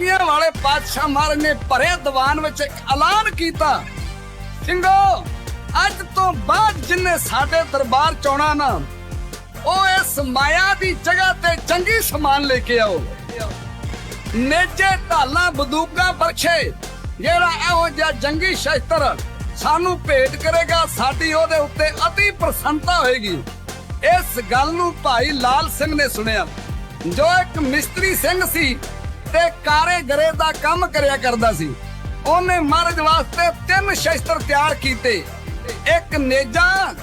ਕਲਗੀਆਂ ਵਾਲੇ ਪਾਤਸ਼ਾਹ ਮਹਾਰਾਜ ਨੇ ਭਰੇ ਦੀਵਾਨ ਵਿੱਚ ਇੱਕ ਐਲਾਨ ਕੀਤਾ। ਸਿੰਘੋ, ਅੱਜ ਤੋਂ ਬਾਅਦ ਜਿੰਨੇ ਸਾਡੇ ਦਰਬਾਰ ਚ ਨਾ, ਉਹ ਇਸ ਮਾਇਆ ਦੀ ਜਗ੍ਹਾ ਤੇ ਚੰਗੀ ਸਮਾਨ ਲੈ ਕੇ ਆਓ। ਨੇਜੇ ਢਾਲਾਂ ਬੰਦੂਕਾਂ ਬਖਸ਼ੇ, ਜਿਹੜਾ ਇਹੋ ਜਿਹਾ ਜੰਗੀ ਸ਼ਸਤਰ ਸਾਨੂੰ ਭੇਟ ਕਰੇਗਾ, ਸਾਡੀ ਉਹਦੇ ਉੱਤੇ ਅਤੀ ਪ੍ਰਸੰਨਤਾ ਹੋਏਗੀ। ਇਸ ਗੱਲ ਨੂੰ ਭਾਈ ਲਾਲ ਸਿੰਘ ਨੇ ਸੁਣਿਆ। ਜੋ ਇੱਕ ਮਿਸਤਰੀ ਸਿੰਘ ਸੀ ਤੇ ਕਾਰੇਗਰੇ ਦਾ ਕੰਮ ਕਰਿਆ ਕਰਦਾ ਸੀ। ਉਹਨੇ ਮਹਾਰਾਜ ਵਾਸਤੇ ਤਿੰਨ ਸ਼ਸਤਰ ਤਿਆਰ ਕੀਤੇ। ਇੱਕ ਨੇਜਾ,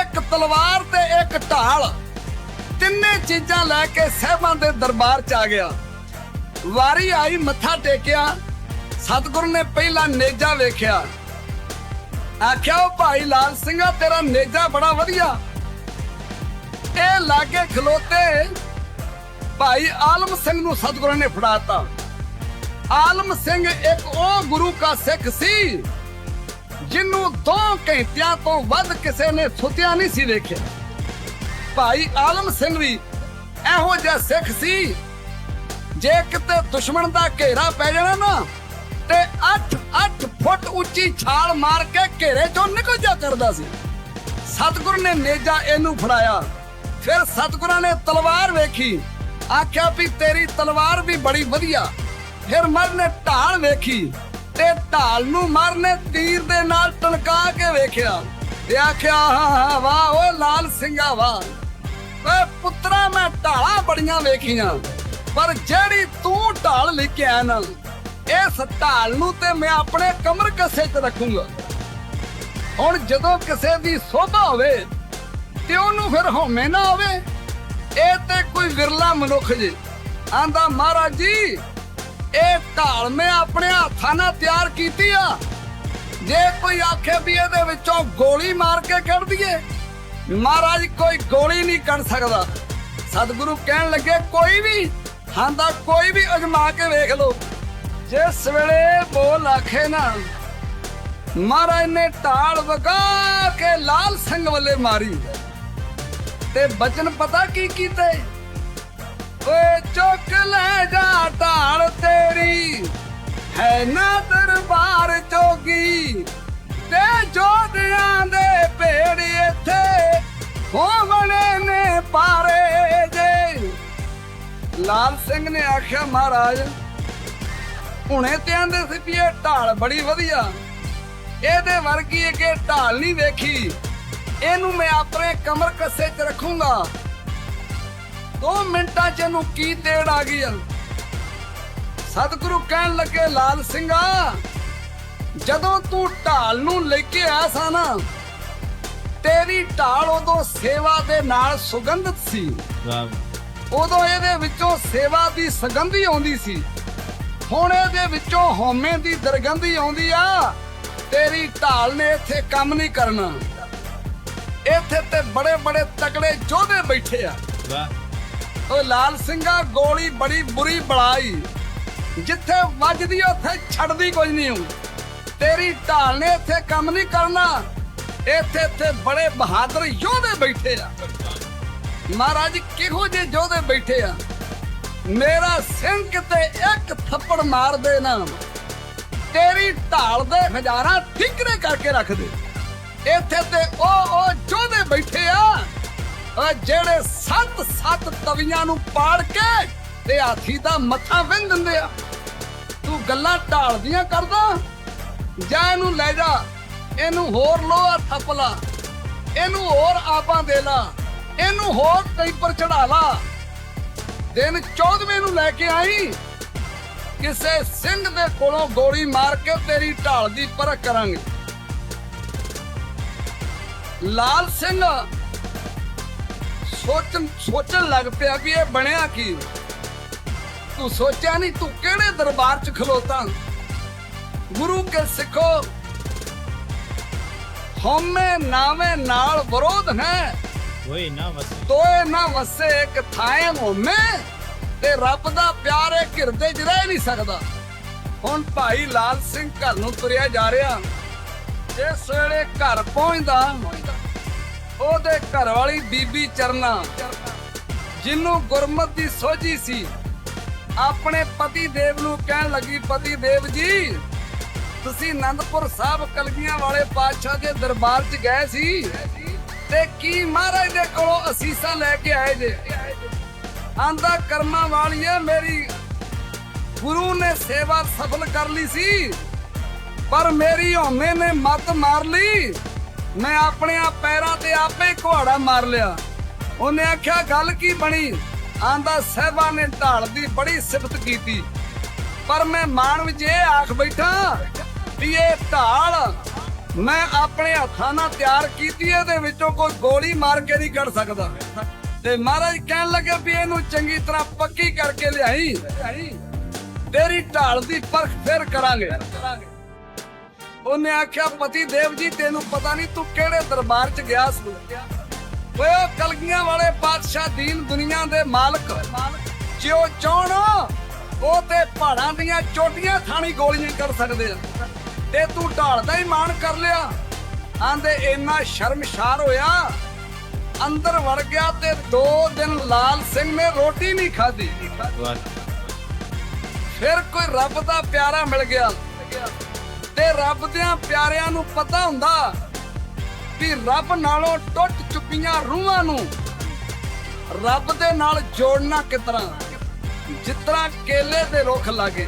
ਇੱਕ ਤਲਵਾਰ ਤੇ ਇੱਕ ਢਾਲ। ਤਿੰਨੇ ਚੀਜ਼ਾਂ ਲੈ ਕੇ ਸਹਿਬਾਂ ਦੇ ਦਰਬਾਰ ਚ ਆ ਗਿਆ। ਵਾਰੀ ਆਈ, ਮੱਥਾ ਟੇਕਿਆ। ਸਤਿਗੁਰੂ ਨੇ ਪਹਿਲਾ ਨੇਜਾ ਵੇਖਿਆ। ਆਖਿਆ ਉਹ ਭਾਈ ਲਾਲ ਸਿੰਘਾ, ਤੇਰਾ ਨੇਜਾ ਬੜਾ ਵਧੀਆ। ਇਹ ਲਾਗੇ ਖਲੋਤੇ ਭਾਈ ਆਲਮ ਸਿੰਘ ਨੂੰ ਸਤਿਗੁਰਾਂ ਨੇ ਫੜਾਤਾ। ਆਲਮ ਸਿੰਘ ਇੱਕ ਉਹ ਗੁਰੂ ਕਾ ਸਿੱਖ ਸੀ ਜਿਹਨੂੰ 2 ਘੰਟਿਆਂ ਤੋਂ ਵੱਧ ਕਿਸੇ ਨੇ ਸੁੱਤਿਆ ਨਹੀਂ ਸੀ ਵੇਖਿਆ। ਭਾਈ ਆਲਮ ਸਿੰਘ ਵੀ ਇਹੋ ਜਿਹਾ ਸਿੱਖ ਸੀ, ਜੇ ਕਿਤੇ ਦੁਸ਼ਮਣ ਦਾ ਘੇਰਾ ਪੈ ਜਾਣਾ ਨਾ, ਤੇ 8-8 ਫੁੱਟ ਉੱਚੀ ਛਾਲ ਮਾਰ ਕੇ ਘੇਰੇ ਚੋਂ ਨਿਕਲ ਜਾ ਕਰਦਾ ਸੀ। ਸਤਿਗੁਰੂ ਨੇ ਨੇਜਾ ਇਹਨੂੰ ਫੜਾਇਆ। ਫਿਰ ਸਤਿਗੁਰਾਂ ਨੇ ਤਲਵਾਰ ਵੇਖੀ। ਆਖਿਆ ਵੀ ਤੇਰੀ ਤਲਵਾਰ ਵੀ ਬੜੀ ਵਧੀਆ। ਫਿਰ ਮਰ ਨੇ ਢਾਲ ਵੇਖੀ ਤੇ ਢਾਲ ਨੂੰ ਮਰ ਨੇ ਤੀਰ ਦੇ ਨਾਲ ਟਣਕਾ ਕੇ ਵੇਖਿਆ ਤੇ ਆਖਿਆ ਵਾਹ, ਓ ਲਾਲ ਸਿੰਘਾ, ਵਾਹ। ਓਏ ਪੁੱਤਰਾ, ਮੈਂ ਢਾਲਾਂ ਬੜੀਆਂ ਵੇਖੀਆਂ, ਪਰ ਜਿਹੜੀ ਤੂੰ ਢਾਲ ਲੈ ਕੇ ਆਇਆ ਨਾ, ਇਸ ਢਾਲ ਨੂੰ ਤੇ ਮੈਂ ਆਪਣੇ ਕਮਰ ਕੱਸੇ 'ਚ ਰੱਖੂੰਗਾ। ਹੁਣ ਜਦੋਂ ਕਿਸੇ ਦੀ ਸੋਭਾ ਹੋਵੇ ਤੇ ਉਹਨੂੰ ਫਿਰ ਹਉਮੈ ਨਾ ਹੋਵੇ ਇਹ ਤੇ ਕੋਈ ਵਿਰਲਾ ਮਨੁੱਖ ਜੀ। ਆਂਦਾ, ਮਹਾਰਾਜ ਜੀ, ਇਹ ਢਾਲ ਮੈਂ ਆਪਣੇ ਹੱਥਾਂ ਨਾਲ ਤਿਆਰ ਕੀਤੀ ਆ। ਜੇ ਕੋਈ ਆਖੇ ਵੀ ਇਹਦੇ ਵਿੱਚੋਂ ਗੋਲੀ ਮਾਰ ਕੇ ਕੱਢ ਦਈਏ ਮਹਾਰਾਜ ਕੋਈ ਗੋਲੀ ਨਹੀਂ ਕੱਢ ਸਕਦਾ। ਸਤਿਗੁਰੂ ਕਹਿਣ ਲੱਗੇ, ਕੋਈ ਵੀ ਹਾਂਦਾ ਕੋਈ ਵੀ ਅਜਮਾ ਕੇ ਵੇਖ ਲਓ। ਜਿਸ ਵੇਲੇ ਬੋਲ ਆਖੇ ਨਾ, ਮਹਾਰਾਜ ਨੇ ਢਾਲ ਵਗਾ ਕੇ ਲਾਲ ਸਿੰਘ ਵੱਲੇ ਮਾਰੀ। ਤੇ ਬਚਨ ਪਤਾ ਕੀ ਕੀਤੇ? ਓਏ ਚੁੱਕ ਲੈ ਜਾ ਢਾਲ ਤੇਰੀ। ਹੈ ਨਾ ਦਰਬਾਰ ਚੋਗੀ। ਤੇ ਜੋਧਿਆਂ ਦੇ ਭੇੜ ਇੱਥੇ ਹੋਵਣੇ ਨੇ ਪਾਰੇ ਜੇ। ਲਾਲ ਸਿੰਘ ਨੇ ਆਖਿਆ, ਮਹਾਰਾਜ, ਹੁਣੇ ਤੇ ਆਂਦੇ ਸੀ ਵੀ ਇਹ ਢਾਲ ਬੜੀ ਵਧੀਆ। ਇਹਦੇ ਵਰਗੀ ਅੱਗੇ ਢਾਲ ਨਹੀਂ ਵੇਖੀ। ਇਹਨੂੰ ਮੈਂ ਆਪਣੇ ਕਮਰ ਕੱਸੇ 'ਚ ਰੱਖੂੰਗਾ। 2 ਮਿੰਟਾਂ 'ਚ ਇਹਨੂੰ ਕੀ ਤੇੜ ਆ ਗਈ ਆ? ਸਤਿਗੁਰੂ ਕਹਿਣ ਲੱਗੇ ਲਾਲ ਸਿੰਘਾ ਜਦੋਂ ਤੂੰ ਢਾਲ ਨੂੰ ਲੈ ਕੇ ਆਇਆ ਸਾ ਨਾ ਤੇਰੀ ਢਾਲ ਉਦੋਂ ਸੇਵਾ ਦੇ ਨਾਲ ਸੁਗੰਧਿਤ ਸੀ। ਉਦੋਂ ਇਹਦੇ ਵਿੱਚੋਂ ਸੇਵਾ ਦੀ ਸੁਗੰਧੀ ਆਉਂਦੀ ਸੀ। ਹੁਣ ਇਹਦੇ ਵਿੱਚੋਂ ਹਉਮੈ ਦੀ ਦਰਗੰਧੀ ਆਉਂਦੀ ਆ। ਤੇਰੀ ਢਾਲ ਨੇ ਇੱਥੇ ਕੰਮ ਨਹੀਂ ਕਰਨਾ। ਇੱਥੇ ਤੇ ਬੜੇ ਬੜੇ ਤਕੜੇ ਯੋਧੇ ਬੈਠੇ ਆ। ਵਾਹ। ਉਹ ਲਾਲ ਸਿੰਘਾ ਗੋਲੀ ਬੜੀ ਬੁਰੀ ਬੜਾਈ ਜਿੱਥੇ ਵੱਜਦੀ ਉੱਥੇ ਛੱਡਦੀ ਕੁਝ ਨਹੀਂ ਹੂੰ ਤੇਰੀ ਢਾਲ ਨੇ ਇੱਥੇ ਕੰਮ ਨਹੀਂ ਕਰਨਾ। ਇੱਥੇ ਇੱਥੇ ਬੜੇ ਬਹਾਦਰ ਯੋਧੇ ਬੈਠੇ ਆ। ਮਹਾਰਾਜ ਕਿਹੋ ਜਿਹੇ ਯੋਧੇ ਬੈਠੇ ਆ। ਮੇਰਾ ਸਿੰਘ ਕਿਤੇ ਇੱਕ ਥੱਪੜ ਮਾਰ ਦੇ ਨਾ। ਤੇਰੀ ਢਾਲ ਦੇ ਹਜ਼ਾਰਾਂ ਠਿਕਰੇ ਕਰਕੇ ਰੱਖ ਦੇ। ਇੱਥੇ ਤੇ ਉਹ ਉਹ ਯੋਧੇ ਬੈਠੇ ਆ। ਉਹ ਜਿਹੜੇ ਸੱਤ ਸੱਤ ਤਵੀਆਂ ਨੂੰ ਪਾੜ ਕੇ ਤੇ ਹਾਥੀ ਦਾ ਮੱਥਾ ਵਿੰਨ ਦਿੰਦੇ ਆ। ਤੂੰ ਗੱਲਾਂ ਢਾਲਦੀਆਂ ਕਰਦਾ? ਜਾ ਇਹਨੂੰ ਲੈ ਜਾ। ਇਹਨੂੰ ਹੋਰ ਲੋਹਾ ਥੱਪ ਲਾ ਇਹਨੂੰ ਹੋਰ ਆਪਾਂ ਦੇ ਲਾ। ਇਹਨੂੰ ਹੋਰ ਟੈਂਪਰ ਚੜਾ ਲਾ। ਦਿਨ 14ਵੇਂ ਨੂੰ ਲੈ ਕੇ ਆਈ। ਕਿਸੇ ਸਿੰਘ ਦੇ ਕੋਲੋਂ ਗੋਲੀ ਮਾਰ ਕੇ ਤੇਰੀ ਢਾਲ ਦੀ ਪਰਖ ਕਰਾਂਗੇ। ਲਾਲ ਸਿੰਘ। ਸੋਚਣ ਸੋਚਣ ਲੱਗ ਪਿਆ ਵੀ ਇਹ ਬਣਿਆ ਕੀ? ਤੂੰ ਸੋਚਿਆ ਨਹੀਂ ਤੂੰ ਕਿਹੜੇ ਦਰਬਾਰ 'ਚ ਖਲੋਤਾ? ਗੁਰੂ ਕੇ ਸਿੱਖੋ। ਹਉਮੈ ਨਾਵੇਂ ਨਾਲ ਵਿਰੋਧ ਹੈ। ਕੋਈ ਨਾ ਵਸੇ। ਤੋਏ ਨਾ ਵਸੇ ਇੱਕ ਥਾਂ ਹਉਮੈ। ਤੇ ਰੱਬ ਦਾ ਪਿਆਰ ਇਹ ਘਿਰਦੇ 'ਚ ਰਹਿ ਨਹੀਂ ਸਕਦਾ। ਹੁਣ ਭਾਈ ਲਾਲ ਸਿੰਘ ਘਰ ਨੂੰ ਤੁਰਿਆ ਜਾ ਰਿਹਾ। ਜਿਸ ਵੇਲੇ ਘਰ ਪਹੁੰਚਦਾ, ਉਹਦੇ ਘਰ ਵਾਲੀ ਬੀਬੀ ਚਰਨਾ, ਜਿਹਨੂੰ ਗੁਰਮਤ ਦੀ ਸੋਝੀ ਸੀ, ਆਪਣੇ ਪਤੀ ਦੇਵ ਨੂੰ ਕਹਿਣ ਲੱਗੀ, ਪਤੀ ਦੇਵ ਜੀ, ਤੁਸੀਂ ਆਨੰਦਪੁਰ ਸਾਹਿਬ ਕਲਗੀਆਂ ਵਾਲੇ ਪਾਤਸ਼ਾਹ ਦੇ ਦਰਬਾਰ 'ਚ ਗਏ ਸੀ ਤੇ ਕੀ ਮਹਾਰਾਜ ਦੇ ਕੋਲੋਂ ਅਸੀਸਾਂ ਲੈ ਕੇ ਆਏ ਜੇ? ਆਂਦਾ, ਕਰਮਾਂ ਵਾਲੀਏ, ਮੇਰੀ ਗੁਰੂ ਨੇ ਸੇਵਾ ਸਫਲ ਕਰ ਲਈ ਸੀ। ਪਰ ਮੇਰੀ ਹਉਮੈ ਨੇ ਮੱਤ ਮਾਰ ਲਈ। ਮੈਂ ਆਪਣੇ ਆ ਪੈਰਾਂ ਤੇ ਆਪੇ ਘੋੜਾ ਮਾਰ ਲਿਆ। ਉਹਨੇ ਆਖਿਆ, ਗੱਲ ਕੀ ਬਣੀ? ਆਂਦਾ, ਸਹਿਬਾ ਨੇ ਢਾਲ ਦੀ ਬੜੀ ਸਿਫਤ ਕੀਤੀ। ਪਰ ਮੈਂ ਮਾਣ ਵਿੱਚ ਇਹ ਆਖ ਬੈਠਾ ਵੀ ਇਹ ਢਾਲ ਮੈਂ ਆਪਣੇ ਹੱਥਾਂ ਨਾਲ ਤਿਆਰ ਕੀਤੀ, ਇਹਦੇ ਵਿੱਚੋਂ ਕੋਈ ਗੋਲੀ ਮਾਰ ਕੇ ਨਹੀਂ ਕੱਢ ਸਕਦਾ। ਤੇ ਮਹਾਰਾਜ ਕਹਿਣ ਲੱਗੇ ਵੀ ਇਹਨੂੰ ਚੰਗੀ ਤਰ੍ਹਾਂ ਪੱਕੀ ਕਰਕੇ ਲਿਆਈ। ਤੇਰੀ ਢਾਲ ਦੀ ਪਰਖ ਫਿਰ ਕਰਾਂਗੇ। ਉਹਨੇ ਆਖਿਆ ਪਤੀ ਦੇਵ ਜੀ ਤੈਨੂੰ ਪਤਾ ਨਹੀਂ ਤੂੰ ਕਿਹੜੇ ਦਰਬਾਰ 'ਚ ਗਿਆ ਸੀ? ਓਏ ਉਹ ਕਲਗੀਆਂ ਵਾਲੇ ਬਾਦਸ਼ਾਹ ਦੀਨ ਦੁਨੀਆ ਦੇ ਮਾਲਕ। ਜਿਉ ਚਾਹਣ ਉਹ ਤੇ ਪਹਾੜਾਂ ਦੀਆਂ ਚੋਟੀਆਂ ਥਾਣੀ ਗੋਲੀਆਂ ਕਰ ਸਕਦੇ ਆ। ਤੇ ਤੂੰ ਢਾਲ ਦਾ ਹੀ ਮਾਣ ਕਰ ਲਿਆ। ਆਂਦੇ ਇੰਨਾ ਸ਼ਰਮਸ਼ਾਰ ਹੋਇਆ। ਅੰਦਰ ਵੜ ਗਿਆ ਤੇ ਦੋ ਦਿਨ ਲਾਲ ਸਿੰਘ ਨੇ ਰੋਟੀ ਨਹੀਂ ਖਾਧੀ। ਫਿਰ ਕੋਈ ਰੱਬ ਦਾ ਪਿਆਰਾ ਮਿਲ ਗਿਆ। ਰੱਬ ਦਿਆਂ ਪਿਆਰਿਆਂ ਨੂੰ ਪਤਾ ਹੁੰਦਾ ਵੀ ਰੱਬ ਨਾਲੋਂ ਟੁੱਟ ਚੁੱਕੀਆਂ ਰੂਹਾਂ ਨੂੰ ਰੱਬ ਦੇ ਨਾਲ ਜੋੜਨਾ ਕਿਤਰਾ ਜਿਸ ਤਰ੍ਹਾਂ ਕੇਲੇ ਦੇ ਰੁੱਖ ਲਾਗੇ।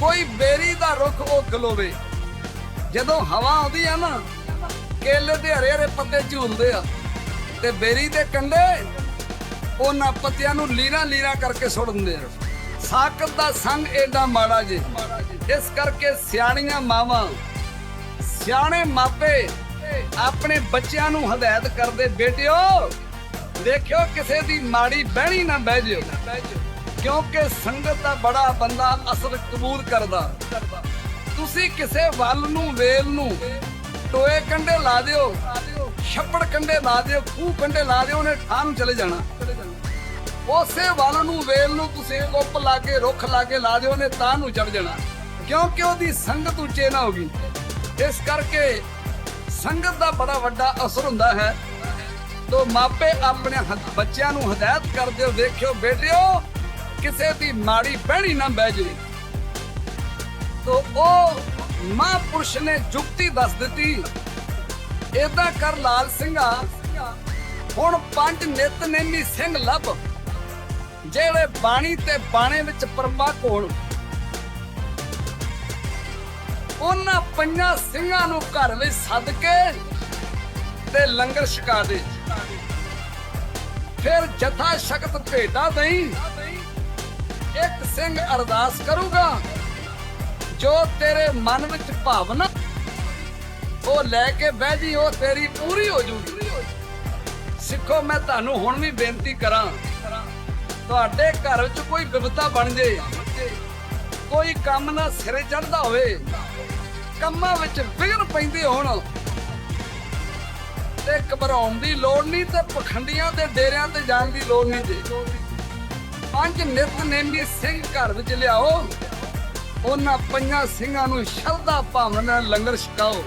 ਕੋਈ ਬੇਰੀ ਦਾ ਰੁੱਖ ਉਹ ਗਲੋਵੇ। ਜਦੋਂ ਹਵਾ ਆਉਂਦੀ ਆ ਨਾ, ਕੇਲੇ ਦੇ ਹਰੇ ਹਰੇ ਪੱਤੇ ਝੂਲਦੇ ਆ। ਤੇ ਬੇਰੀ ਦੇ ਕੰਡੇ ਉਹਨਾਂ ਪੱਤਿਆਂ ਨੂੰ ਲੀਰਾਂ ਲੀਰਾਂ ਕਰਕੇ ਸੁੱਟ ਦਿੰਦੇ ਆ। ਸਾਕਤ ਦਾ ਸੰਗ ਏਡਾ ਮਾੜਾ ਜੇ। ਇਸ ਕਰਕੇ ਸਿਆਣੀਆਂ ਮਾਵਾਂ, ਸਿਆਣੇ ਮਾਪੇ ਆਪਣੇ ਬੱਚਿਆਂ ਨੂੰ ਹਦਾਇਤ ਕਰਦੇ, ਬੇਟਿਓ, ਦੇਖਿਓ ਕਿਸੇ ਦੀ ਮਾੜੀ ਬਹਿਣੀ ਨਾ ਬਹਿ ਜਿਓ। ਕਿਉਂਕਿ ਸੰਗਤ ਦਾ ਬੜਾ ਬੰਦਾ ਅਸਰ ਕਬੂਲ ਕਰਦਾ। ਤੁਸੀਂ ਕਿਸੇ ਵੱਲ ਨੂੰ, ਵੇਲ ਨੂੰ ਟੋਏ ਕੰਡੇ ਲਾ ਦਿਓ, ਛੱਪੜ ਕੰਡੇ ਲਾ ਦਿਓ, ਖੂਹ ਕੰਡੇ ਲਾ ਦਿਓ, ਉਹਨੇ ਠਾਹ ਨੂੰ ਚਲੇ ਜਾਣਾ। ਉਸੇ ਵੱਲ ਨੂੰ, ਵੇਲ ਨੂੰ ਤੁਸੀਂ ਉੱਪ ਲਾ ਕੇ ਰੁੱਖ ਲਾ ਕੇ ਲਾ ਦਿਓ ਨੇ ਤਾਂ ਨੂੰ ਚੜ ਜਾਣਾ। ਕਿਉਂਕਿ ਉਹਦੀ ਸੰਗਤ ਉੱਚੇ ਨਾ ਹੋਗੀ। ਇਸ ਕਰਕੇ ਸੰਗਤ ਦਾ ਬੜਾ ਵੱਡਾ ਅਸਰ ਹੁੰਦਾ ਹੈ। ਤੋ ਮਾਪੇ ਆਪਣੇ ਬੱਚਿਆਂ ਨੂੰ ਹਦਾਇਤ ਕਰਦੇ ਹੋ, ਵੇਖਿਓ, ਬੇਟਿਓ, ਕਿਸੇ ਦੀ ਮਾੜੀ ਬਹਿਣੀ ਨਾ ਬਹਿ ਜੇ। ਤੋ ਉਹ ਮਹਾਂਪੁਰਸ਼ ਨੇ ਜੁਗਤੀ ਦੱਸ ਦਿੱਤੀ। ਏਦਾਂ ਕਰ ਲਾਲ ਸਿੰਘਾ, ਹੁਣ ਪੰਜ ਨਿਤਨੇਮੀ ਸਿੰਘ ਲੱਭ। ਜਿਹੜੇ ਬਾਣੀ ਤੇ ਬਾਣੇ ਵਿੱਚ ਪਰਮਾ ਕੋਲ ਉਹਨਾਂ ਪੰਜਾਂ ਸਿੰਘਾਂ ਨੂੰ ਘਰ ਵਿੱਚ ਸੱਦ ਕੇ ਤੇ ਲੰਗਰ ਛਕਾ ਦੇ। ਫਿਰ ਜਥਾ ਸ਼ਕਤ ਭੇਟਾ ਦਈ ਇੱਕ ਸਿੰਘ ਅਰਦਾਸ ਕਰੂਗਾ, ਜੋ ਤੇਰੇ ਮਨ ਵਿੱਚ ਭਾਵਨਾ, ਉਹ ਲੈ ਕੇ ਬਹਿ ਜੀ, ਉਹ ਤੇਰੀ ਪੂਰੀ ਹੋ ਜੂਗੀ। ਸਿੱਖੋ, ਮੈਂ ਤੁਹਾਨੂੰ ਹੁਣ ਵੀ ਬੇਨਤੀ ਕਰਾਂ। ਤੁਹਾਡੇ ਘਰ ਵਿੱਚ ਕੋਈ ਵਿਪਤਾ ਬਣ ਜੇ, ਕੋਈ ਕੰਮ ਨਾ ਸਿਰੇ ਚੜਦਾ ਹੋਵੇ, ਕੰਮਾਂ ਵਿੱਚ ਵਿਘਨ ਪੈਂਦੇ ਹੋਣ। ਤੇ ਘਬਰਾਉਣ ਦੀ ਲੋੜ ਨਹੀਂ ਤੇ ਪਖੰਡੀਆਂ ਦੇ ਡੇਰਿਆਂ ਤੇ ਜਾਣ ਦੀ ਲੋੜ ਨਹੀਂ ਜੀ। ਪੰਜ ਨਿਤਨੇਮੀ ਸਿੰਘ ਘਰ ਵਿੱਚ ਲਿਆਓ, ਉਹਨਾਂ ਪੰਜਾਂ ਸਿੰਘਾਂ ਨੂੰ ਸ਼ਰਧਾ ਭਾਵਨਾ ਨਾਲ ਲੰਗਰ ਛਕਾਓ।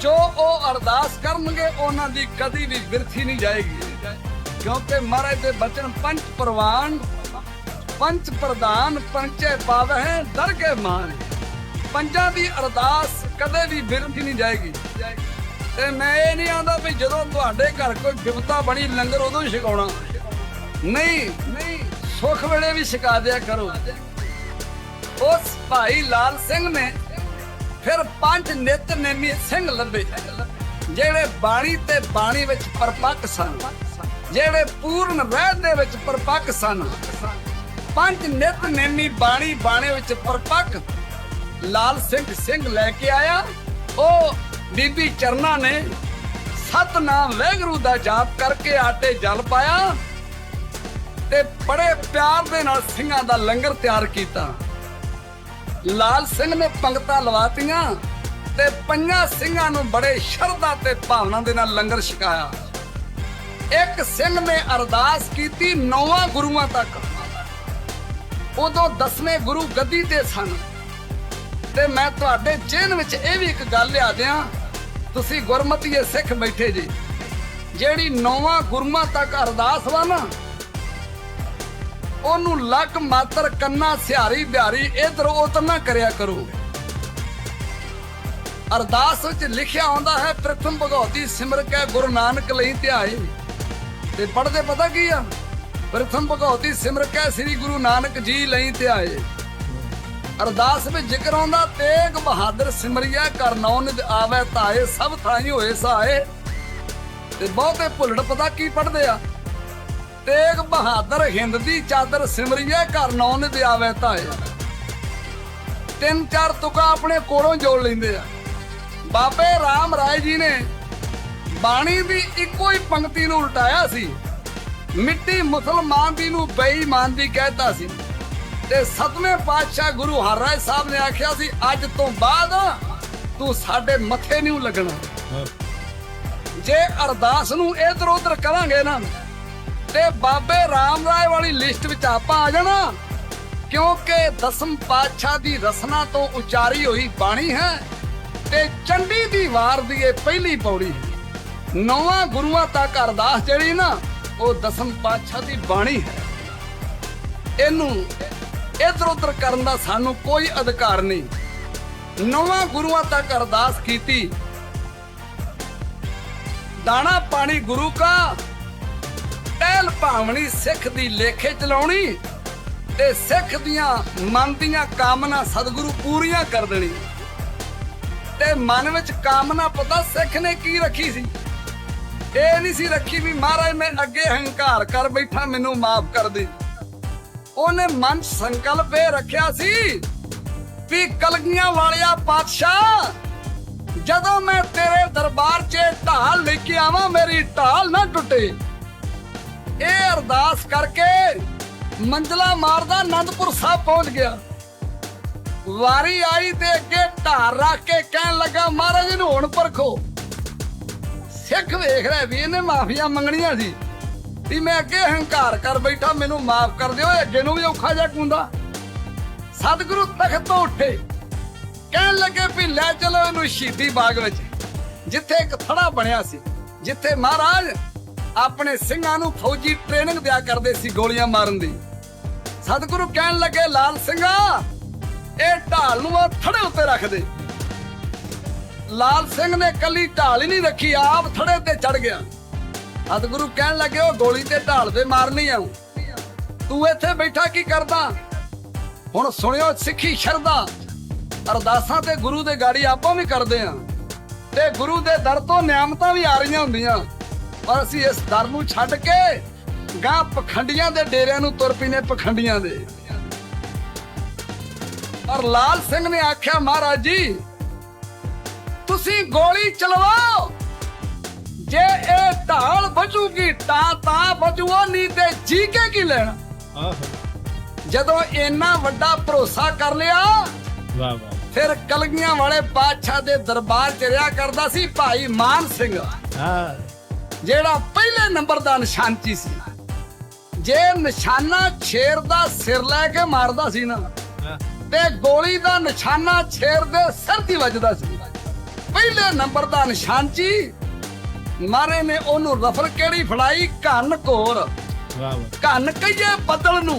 ਜੋ ਉਹ ਅਰਦਾਸ ਕਰਨਗੇ, ਉਹਨਾਂ ਦੀ ਕਦੀ ਵੀ ਵਿਰਥੀ ਨਹੀਂ ਜਾਏਗੀ। ਕਿਉਂਕਿ ਮਹਾਰਾਜ ਦੇ ਬਚਨ ਪੰਜ ਪ੍ਰਵਾਨ ਪੰਜ ਪ੍ਰਧਾਨ, ਪੰਚੇ ਪਾਵਹਿ, ਦਰਗੇ ਮਾਨ। ਪੰਜਾਂ ਦੀ ਅਰਦਾਸ ਕਦੇ ਵੀ ਬਿਰਥੀ ਨਹੀਂ ਜਾਏਗੀ। ਤੇ ਮੈਂ ਇਹ ਨਹੀਂ ਆਂਦਾ ਵੀ ਜਦੋਂ ਤੁਹਾਡੇ ਘਰ ਕੋਈ ਬਿਪਤਾ ਬਣੀ, ਲੰਗਰ ਉਦੋਂ ਹੀ ਛਕਾਉਣਾ। ਨਹੀਂ ਨਹੀਂ ਸੁੱਖ ਵੇਲੇ ਵੀ ਛਕਾ ਦਿਆ ਕਰੋ। ਉਸ ਭਾਈ ਲਾਲ ਸਿੰਘ ਨੇ ਫਿਰ ਪੰਜ ਨਿਤਨੇਮੀ ਸਿੰਘ ਲੱਭੇ, ਜਿਹੜੇ ਬਾਣੀ ਤੇ ਬਾਣੀ ਵਿੱਚ ਪਰਪੱਕ ਸਨ। ਜਿਹੜੇ ਪੂਰਨ ਰਹਿਤ ਦੇ ਵਿੱਚ ਪਰਪੱਕ ਸਨ। ਪੰਜ ਨਿਤਨੇਮੀ ਬਾਣੀ ਬਾਣੇ ਵਿੱਚ ਪਰਪੱਕ ਲਾਲ ਸਿੰਘ ਸਿੰਘ ਲੈ ਕੇ ਆਇਆ। ਉਹ ਬੀਬੀ ਚਰਨਾ ਨੇ ਸਤਨਾਮ ਵੈਗਰੂ ਦਾ ਜਾਪ ਕਰਕੇ ਆਟੇ ਜਲ ਪਾਇਆ ਤੇ ਬੜੇ ਪਿਆਰ ਦੇ ਨਾਲ ਸਿੰਘਾਂ ਦਾ ਲੰਗਰ ਤਿਆਰ ਕੀਤਾ। ਲਾਲ ਸਿੰਘ ਨੇ ਪੰਗਤਾਂ ਲਵਾਤੀਆਂ ਤੇ ਪੰਜਾਂ ਸਿੰਘਾਂ ਨੂੰ ਬੜੇ ਸ਼ਰਧਾ ਤੇ ਭਾਵਨਾ ਦੇ ਨਾਲ ਲੰਗਰ ਛਕਾਇਆ। ਇੱਕ ਸਿੰਘ ਨੇ ਅਰਦਾਸ ਕੀਤੀ ਨੌਵਾਂ ਗੁਰੂਆਂ ਤੱਕ। ਉਦੋਂ ਦਸਵੇਂ ਗੁਰੂ ਗੱਦੀ ਤੇ ਸਨ। ਤੇ ਮੈਂ ਤੁਹਾਡੇ ਚਿਹਨ ਵਿੱਚ ਇਹ ਵੀ ਇੱਕ ਗੱਲ ਲਿਆ ਦਿਆਂ, ਤੁਸੀਂ ਗੁਰਮਤੀਏ ਸਿੱਖ ਬੈਠੇ ਜੀ। ਜਿਹੜੀ ਨੌਵਾਂ ਗੁਰੂਆਂ ਤੱਕ ਅਰਦਾਸ ਵਾ ਨਾ, ਉਹਨੂੰ ਲੱਕ ਮਾਤਰ ਕੰਨਾ ਸਿਹਾਰੀ ਬਿਹਾਰੀ ਇਧਰ ਉਧਰ ਨਾ ਕਰਿਆ ਕਰੋ। ਅਰਦਾਸ ਵਿੱਚ ਲਿਖਿਆ ਆਉਂਦਾ ਹੈ, ਪ੍ਰਥਮ ਭਗਉਤੀ ਸਿਮਰ ਕੇ ਗੁਰੂ ਨਾਨਕ ਲਈ ਧਿਆਏ। ਤੇ ਪੜਦੇ ਪਤਾ ਕੀ ਆ? ਪ੍ਰਥਮ ਭਗਉਤੀ ਸਿਮਰ ਕੇ ਸ੍ਰੀ ਗੁਰੂ ਨਾਨਕ ਜੀ ਲਈ ਤੇ ਆਏ। ਅਰਦਾਸ ਵਿੱਚ ਜ਼ਿਕਰ ਆਉਂਦਾ, ਤੇਗ ਬਹਾਦਰ ਸਿਮਰਿਆ ਕਰ ਨਿਦ ਆਵੇ ਤਾਏ ਸਭ ਥਾਈ ਹੋਏ ਸਹਾਏ ਤੇ ਬਹੁਤੇ ਭੁੱਲੜ ਪਤਾ ਕੀ ਪੜਦੇ ਆ? ਤੇਗ ਬਹਾਦਰ ਹਿੰਦ ਦੀ ਚਾਦਰ ਸਿਮਰਿਆ ਕਰ ਨੌ ਨਿਦ ਆਵੇ ਤਾਏ ਤਿੰਨ ਚਾਰ ਤੁਕਾਂ ਆਪਣੇ ਕੋਲੋਂ ਜੋੜ ਲੈਂਦੇ ਆ। ਬਾਬੇ ਰਾਮ ਰਾਏ ਜੀ ਨੇ ਬਾਣੀ ਦੀ ਇੱਕੋ ਹੀ ਪੰਕਤੀ ਨੂੰ ਉਲਟਾਇਆ ਸੀ। ਮਿੱਟੀ ਮੁਸਲਮਾਨ ਦੀ ਨੂੰ ਬੇਈਮਾਨ ਦੀ ਕਹਿਤਾ ਸੀ। ਤੇ ਸਤਵੇਂ ਪਾਤਸ਼ਾਹ ਗੁਰੂ ਹਰਰਾਏ ਸਾਹਿਬ ਨੇ ਆਖਿਆ ਸੀ ਅੱਜ ਤੋਂ ਬਾਅਦ ਤੂੰ ਸਾਡੇ ਮੱਥੇ ਨਹੀਂ ਲੱਗਣਾ। ਜੇ ਅਰਦਾਸ ਨੂੰ ਇਧਰ ਉਧਰ ਕਰਾਂਗੇ ਨਾ ਤੇ ਬਾਬੇ ਰਾਮ ਰਾਏ ਵਾਲੀ ਲਿਸਟ ਵਿੱਚ ਆਪਾਂ ਆ ਜਾਣਾ। ਕਿਉਂਕਿ ਦਸਮ ਪਾਤਸ਼ਾਹ ਦੀ ਰਸਨਾ ਤੋਂ ਉਚਾਰੀ ਹੋਈ ਬਾਣੀ ਹੈ ਤੇ ਚੰਡੀ ਦੀ ਵਾਰ ਦੀ ਇਹ ਪਹਿਲੀ ਪੌੜੀ ਹੈ। ਨੌਵਾਂ ਗੁਰੂਆਂ ਤੱਕ ਅਰਦਾਸ ਜਿਹੜੀ ਨਾ, ਉਹ ਦਸਮ ਪਾਤਸ਼ਾਹ ਦੀ ਬਾਣੀ ਹੈ। ਇਹਨੂੰ ਇਧਰ ਉਧਰ ਕਰਨ ਦਾ ਸਾਨੂੰ ਕੋਈ ਅਧਿਕਾਰ ਨਹੀਂ। ਨੌਵਾਂ ਗੁਰੂਆਂ ਤੱਕ ਅਰਦਾਸ ਕੀਤੀ। ਦਾਣਾ ਪਾਣੀ ਗੁਰੂ ਕਾ ਟਹਿਲ ਭਾਵਣੀ ਸਿੱਖ ਦੀ ਲੇਖੇ ਚਲਾਉਣੀ ਤੇ ਸਿੱਖ ਦੀਆਂ ਮਨ ਦੀਆਂ ਕਾਮਨਾ ਸਤਿਗੁਰੂ ਪੂਰੀਆਂ ਕਰ ਦੇਣੀ। ਤੇ ਮਨ ਵਿੱਚ ਕਾਮਨਾ ਪਤਾ ਸਿੱਖ ਨੇ ਕੀ ਰੱਖੀ ਸੀ? ਇਹ ਨਹੀਂ ਸੀ ਰੱਖੀ ਵੀ ਮਹਾਰਾਜ ਮੈਂ ਅੱਗੇ ਹੰਕਾਰ ਕਰ ਬੈਠਾ, ਮੈਨੂੰ ਮਾਫ ਕਰ ਦੇ। ਉਹਨੇ ਮਨ ਸੰਕਲਪ ਇਹ ਰੱਖਿਆ ਸੀ ਵੀ ਕਲਗੀਆਂ ਵਾਲਿਆ ਪਾਤਸ਼ਾਹ, ਜਦੋਂ ਮੈਂ ਤੇਰੇ ਦਰਬਾਰ 'ਚ ਢਾਲ ਲੈ ਕੇ ਆਵਾਂ, ਮੇਰੀ ਢਾਲ ਨਾ ਟੁੱਟੇ। ਇਹ ਅਰਦਾਸ ਕਰਕੇ ਮੰਜ਼ਲਾ ਮਾਰਦਾ ਆਨੰਦਪੁਰ ਸਾਹਿਬ ਪਹੁੰਚ ਗਿਆ। ਵਾਰੀ ਆਈ ਤੇ ਅੱਗੇ ਢਾਰ ਰੱਖ ਕੇ ਕਹਿਣ ਲੱਗਾ, ਮਹਾਰਾਜ ਨੂੰ ਹੁਣ ਪਰਖੋ। ਸਿੱਖ ਵੇਖ ਰਿਹਾ ਵੀ ਇਹਨੇ ਮਾਫੀਆਂ ਮੰਗਣੀਆਂ ਸੀ। ਵੀ ਮੈਂ ਅੱਗੇ ਹੰਕਾਰ ਕਰ ਬੈਠਾ, ਮੈਨੂੰ ਮਾਫ ਕਰ ਦਿਓ ਅੱਗੇ ਨੂੰ ਵੀ ਔਖਾ ਜਿਹਾ ਕੁੰਦਾ। ਸਤਿਗੁਰੂ ਤਖਤ ਤੋਂ ਉੱਠੇ। ਕਹਿਣ ਲੱਗੇ ਵੀ ਲੈ ਚਲੋ ਇਹਨੂੰ ਸ਼ਹੀਦੀ ਬਾਗ ਵਿੱਚ, ਜਿੱਥੇ ਇੱਕ ਥੜਾ ਬਣਿਆ ਸੀ, ਜਿੱਥੇ ਮਹਾਰਾਜ ਆਪਣੇ ਸਿੰਘਾਂ ਨੂੰ ਫੌਜੀ ਟ੍ਰੇਨਿੰਗ ਦਿਆ ਕਰਦੇ ਸੀ ਗੋਲੀਆਂ ਮਾਰਨ ਦੀ। ਸਤਿਗੁਰੂ ਕਹਿਣ ਲੱਗੇ, ਲਾਲ ਸਿੰਘਾ, ਇਹ ਢਾਲ ਨੂੰ ਆ ਥੜੇ ਉੱਤੇ ਰੱਖ ਦੇ। ਲਾਲ ਸਿੰਘ ਨੇ ਕੱਲੀ ਢਾਲ ਹੀ ਨਹੀਂ ਰੱਖੀ, ਆਪ ਥੜੇ ਤੇ ਚੜ ਗਿਆ। ਸਤਿਗੁਰੂ ਕਹਿਣ ਲੱਗੇ, ਉਹ ਗੋਲੀ ਤੇ ਢਾਲ ਤੇ ਮਾਰਨੀ ਆ ਤੂੰ ਇੱਥੇ ਬੈਠਾ ਕੀ ਕਰਦਾ? ਹੁਣ ਸੁਣਿਓ ਸਿੱਖੀ ਸ਼ਰਧਾ। ਅਰਦਾਸਾਂ ਤੇ ਗੁਰੂ ਦੇ ਗਾੜੀ ਆਪਾਂ ਵੀ ਕਰਦੇ ਆ। ਤੇ ਗੁਰੂ ਦੇ ਦਰ ਤੋਂ ਨਿਆਮਤਾਂ ਵੀ ਆ ਰਹੀਆਂ ਹੁੰਦੀਆਂ। ਪਰ ਅਸੀਂ ਇਸ ਦਰ ਨੂੰ ਛੱਡ ਕੇ ਗਾਂ ਪਖੰਡੀਆਂ ਦੇ ਡੇਰਿਆਂ ਨੂੰ ਤੁਰ ਪੀਨੇ ਪਖੰਡੀਆਂ ਦੇ। ਪਰ ਲਾਲ ਸਿੰਘ ਨੇ ਆਖਿਆ, ਮਹਾਰਾਜ ਜੀ ਤੁਸੀਂ ਗੋਲੀ ਚਲਵਾਓ ਜੇ ਇਹ ਢਾਲ ਬਚੂਗੀ ਤਾਂ ਤਾਂ ਬਚੂਓ ਨਹੀਂ ਤੇ ਜੀ ਕੇ ਕੀ ਲੈਣਾ ਜਦੋਂ ਇੰਨਾ ਵੱਡਾ ਭਰੋਸਾ ਕਰ ਲਿਆ ਵਾਹ ਵਾਹ। ਫਿਰ ਕਲਗੀਆਂ ਵਾਲੇ ਬਾਦਸ਼ਾਹ ਦੇ ਦਰਬਾਰ ਚ ਰਿਹਾ ਕਰਦਾ ਸੀ ਭਾਈ ਮਾਨ ਸਿੰਘ। ਹਾਂ ਜਿਹੜਾ ਪਹਿਲੇ ਨੰਬਰ ਦਾ ਨਿਸ਼ਾਨਚੀ ਸੀ। ਜੇ ਨਿਸ਼ਾਨਾ ਸ਼ੇਰ ਦਾ ਸਿਰ ਲੈ ਕੇ ਮਾਰਦਾ ਸੀ ਨਾ ਤੇ ਗੋਲੀ ਦਾ ਨਿਸ਼ਾਨਾ ਸ਼ੇਰ ਦੇ ਸਿਰ ਦੀ ਵੱਜਦਾ ਸੀ। ਪਹਿਲੇ ਨੰਬਰ ਦਾ ਨਿਸ਼ਾਨਚੀ ਮਾਰੇ ਨੇ ਉਹਨੂੰ ਰਫਲ ਕਿਹੜੀ ਫੜਾਈ? ਵਾਹ ਵਾਹ। ਕੰਨ ਕਹੀਏ ਬੱਦਲ ਨੂੰ।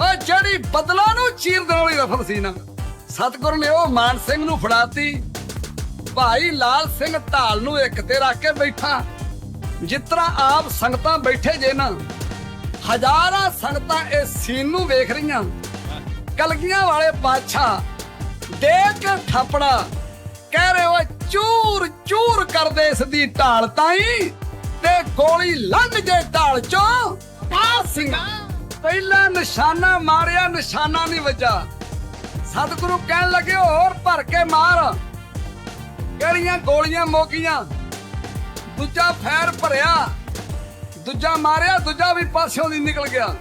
ਉਹ ਜਿਹੜੀ ਬਦਲਾਂ ਨੂੰ ਚੀਰ ਦੇਣ ਵਾਲੀ ਰਫਲ ਸੀ ਨਾ ਸਤਿਗੁਰ ਨੇ ਉਹ ਮਾਨ ਸਿੰਘ ਨੂੰ ਫੜਾਤੀ। ਭਾਈ ਲਾਲ ਸਿੰਘ ਢਾਲ ਨੂੰ ਇੱਕ ਤੇ ਰੱਖ ਕੇ ਬੈਠਾ। ਤਰ੍ਹਾਂ ਆਪ ਸੰਗਤਾਂ ਬੈਠੇ ਜੇ ਨਾ ਹਜ਼ਾਰਾਂ ਸੰਗਤਾਂ ਇਸ ਸੀਨ ਨੂੰ ਵੇਖ ਰਹੀਆਂ। ਕਲਗੀਆਂ ਵਾਲੇ ਪਾਤਸ਼ਾਹ ਦੇਖ ਕੇ ਥਾਪੜਾ। ਕਹਿ ਰਹੇ ਓਏ ਚੂਰ ਚੂਰ ਕਰਦੇ ਇਸ ਢਾਲ ਤਾਈ ਤੇ ਗੋਲੀ ਲੰਘ ਜੇ ਢਾਲ ਚੋਂ। ਆ ਸਿੰਘ, ਪਹਿਲਾ ਨਿਸ਼ਾਨਾ ਮਾਰਿਆ, ਨਿਸ਼ਾਨਾ ਨਹੀਂ ਵੱਜਾ। ਸਤਿਗੁਰੂ ਕਹਿਣ ਲੱਗੇ, ਹੋਰ ਭਰ ਕੇ ਮਾਰ। ਕਿਹੜੀਆਂ ਗੋਲੀਆਂ ਮੋਕੀਆਂ? ਦੂਜਾ ਫੈਰ ਭਰਿਆ। ਦੂਜਾ ਮਾਰਿਆ, ਦੂਜਾ ਵੀ ਪਾਸਿਓਂ ਦੀ ਨਿਕਲ ਗਿਆ।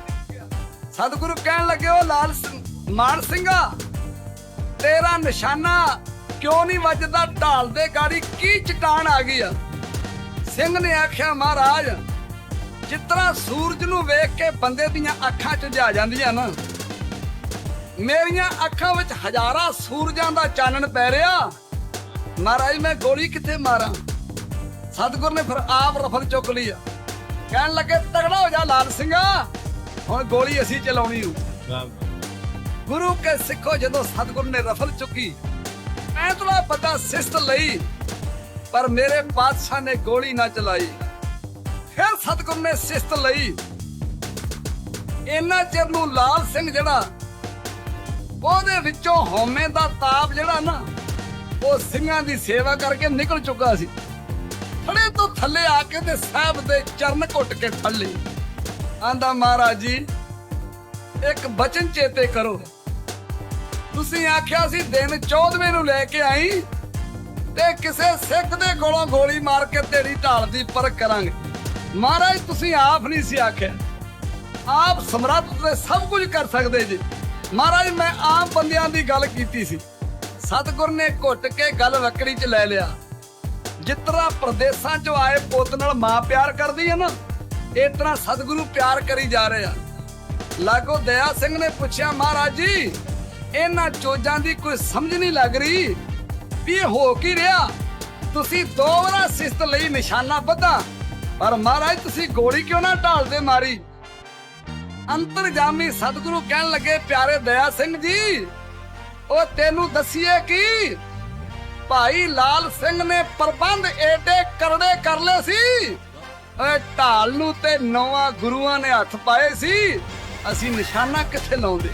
ਸਤਿਗੁਰੂ ਕਹਿਣ ਲੱਗੇ, ਉਹ ਲਾਲ ਸਿੰਘ- ਮਾਨ ਸਿੰਘਾ, ਤੇਰਾ ਨਿਸ਼ਾਨਾ ਕਿਉਂ ਨਹੀਂ ਵੱਜਦਾ? ਢਾਲ ਦੇ ਗਾੜੀ ਕੀ ਚਟਾਨ ਆ ਗਈ ਆ? ਸਿੰਘ ਨੇ ਆਖਿਆ ਮਹਾਰਾਜ ਤਰ੍ਹਾਂ ਸੂਰਜ ਨੂੰ ਵੇਖ ਕੇ ਬੰਦੇ ਦੀਆਂ ਅੱਖਾਂ 'ਚ ਜਾ ਜਾਂਦੀਆਂ ਨਾ ਮੇਰੀਆਂ ਅੱਖਾਂ ਵਿੱਚ ਹਜ਼ਾਰਾਂ ਸੂਰਜਾਂ ਦਾ ਚਾਨਣ ਪੈ ਰਿਹਾ। ਮਹਾਰਾਜ ਮੈਂ ਗੋਲੀ ਕਿੱਥੇ ਮਾਰਾਂ? ਸਤਿਗੁਰ ਨੇ ਫਿਰ ਆਪ ਰਫਲ ਚੁੱਕ ਲਈ ਆ। ਕਹਿਣ ਲੱਗੇ ਤਗੜਾ ਹੋ ਜਾ ਲਾਲ ਸਿੰਘਾ ਹੁਣ ਗੋਲੀ ਅਸੀਂ ਚਲਾਉਣੀ ਹੂ ਗੁਰੂ ਕੇ ਸਿੱਖੋ ਜਦੋਂ ਸਤਿਗੁਰ ਨੇ ਰਫਲ ਚੁੱਕੀ। ਐਤਲਾ ਪਤਾ ਸਿਸਤ ਲਈ, ਪਰ ਮੇਰੇ ਪਾਤਸ਼ਾਹ ਨੇ ਗੋਲੀ ਨਾ ਚਲਾਈ। ਫਿਰ ਸਤਿਗੁਰ ਨੇ ਸਿਸਤ ਲਈ। ਇੰਨਾ ਚਿਰ ਨੂੰ ਲਾਲ ਸਿੰਘ ਜਿਹੜਾ, ਉਹਦੇ ਵਿੱਚੋਂ ਹਉਮੈ ਦਾ ਤਾਪ ਜਿਹੜਾ ਨਾ, ਉਹ ਸਿੰਘਾਂ ਦੀ ਸੇਵਾ ਕਰਕੇ ਨਿਕਲ ਚੁੱਕਾ ਸੀ। ਥੜੇ ਤੋਂ ਥੱਲੇ ਆ ਕੇ ਤੇ ਸਾਹਿਬ ਦੇ ਚਰਨ ਘੁੱਟ ਕੇ ਥੱਲੇ ਲਈ ਆਂਦਾ ਮਹਾਰਾਜ ਜੀ, ਇੱਕ ਬਚਨ ਚੇਤੇ ਕਰੋ। ਤੁਸੀਂ ਆਖਿਆ ਸੀ ਦਿਨ 14ਵੇਂ ਨੂੰ ਲੈ ਕੇ ਆਈ? ਤੇ ਕਿਸੇ ਸਿੱਖ ਦੇ ਕੋਲੋਂ ਗੋਲੀ ਮਾਰ ਕੇ ਤੇਰੀ ਢਾਲ ਦੀ ਪਰ ਕਰਾਂਗੇ। ਮਹਾਰਾਜ, ਤੁਸੀਂ ਆਪ ਨਹੀਂ ਸੀ ਆਖਿਆ। ਆਪ ਸਮਰੱਥ ਤੇ ਸਭ ਕੁਝ ਕਰ ਸਕਦੇ ਜੀ। ਮਹਾਰਾਜ, ਮੈਂ ਆਮ ਬੰਦਿਆਂ ਦੀ ਗੱਲ ਕੀਤੀ ਸੀ। ਸਤਿਗੁਰ ਨੇ ਘੁੱਟ ਕੇ ਗੱਲ ਵਕੜੀ 'ਚ ਲੈ ਲਿਆ। ਜਿਤਨਾ ਪ੍ਰਦੇਸਾਂ 'ਚੋਂ ਆਏ ਪੁੱਤ ਨਾਲ ਮਾਂ ਪਿਆਰ ਕਰਦੀ ਹੈ ਨਾ, ਇਸ ਤਰ੍ਹਾਂ ਸਤਿਗੁਰੂ ਪਿਆਰ ਕਰੀ ਜਾ ਰਹੇ। ਆ ਲਾਗੋ ਦਇਆ ਸਿੰਘ ਨੇ ਪੁੱਛਿਆ, ਮਹਾਰਾਜ ਜੀ ਇਹਨਾਂ ਚੋਜਾਂ ਦੀ ਕੋਈ ਸਮਝ ਨਹੀਂ ਲੱਗ ਰਹੀ ਵੀ ਇਹ ਹੋ ਕੀ ਰਿਹਾ। ਤੁਸੀਂ ਦੋ ਵਾਰਾ ਸਿਸਤ ਲਈ ਨਿਸ਼ਾਨਾ ਬੱਧਾ ਪਰ ਮਹਾਰਾਜ ਤੁਸੀਂ ਗੋਲੀ ਕਿਉਂ ਨਾ ਢਾਲਦੇ ਮਾਰੀ? ਅੰਤਰਜਾਮੀ ਸਤਿਗੁਰੂ ਕਹਿਣ ਲੱਗੇ, ਪਿਆਰੇ ਦਇਆ ਸਿੰਘ ਜੀ, ਉਹ ਤੈਨੂੰ ਦਸੀਏ ਕੀ? ਭਾਈ ਲਾਲ ਸਿੰਘ ਨੇ ਪ੍ਰਬੰਧ ਏਡੇ ਕਰੜੇ ਕਰ ਲਏ ਸੀ। ਓਏ ਢਾਲ ਨੂੰ ਤੇ ਨੌਵਾਂ ਗੁਰੂਆਂ ਨੇ ਹੱਥ ਪਾਏ ਸੀ। ਅਸੀਂ ਨਿਸ਼ਾਨਾ ਕਿੱਥੇ ਲਾਉਂਦੇ?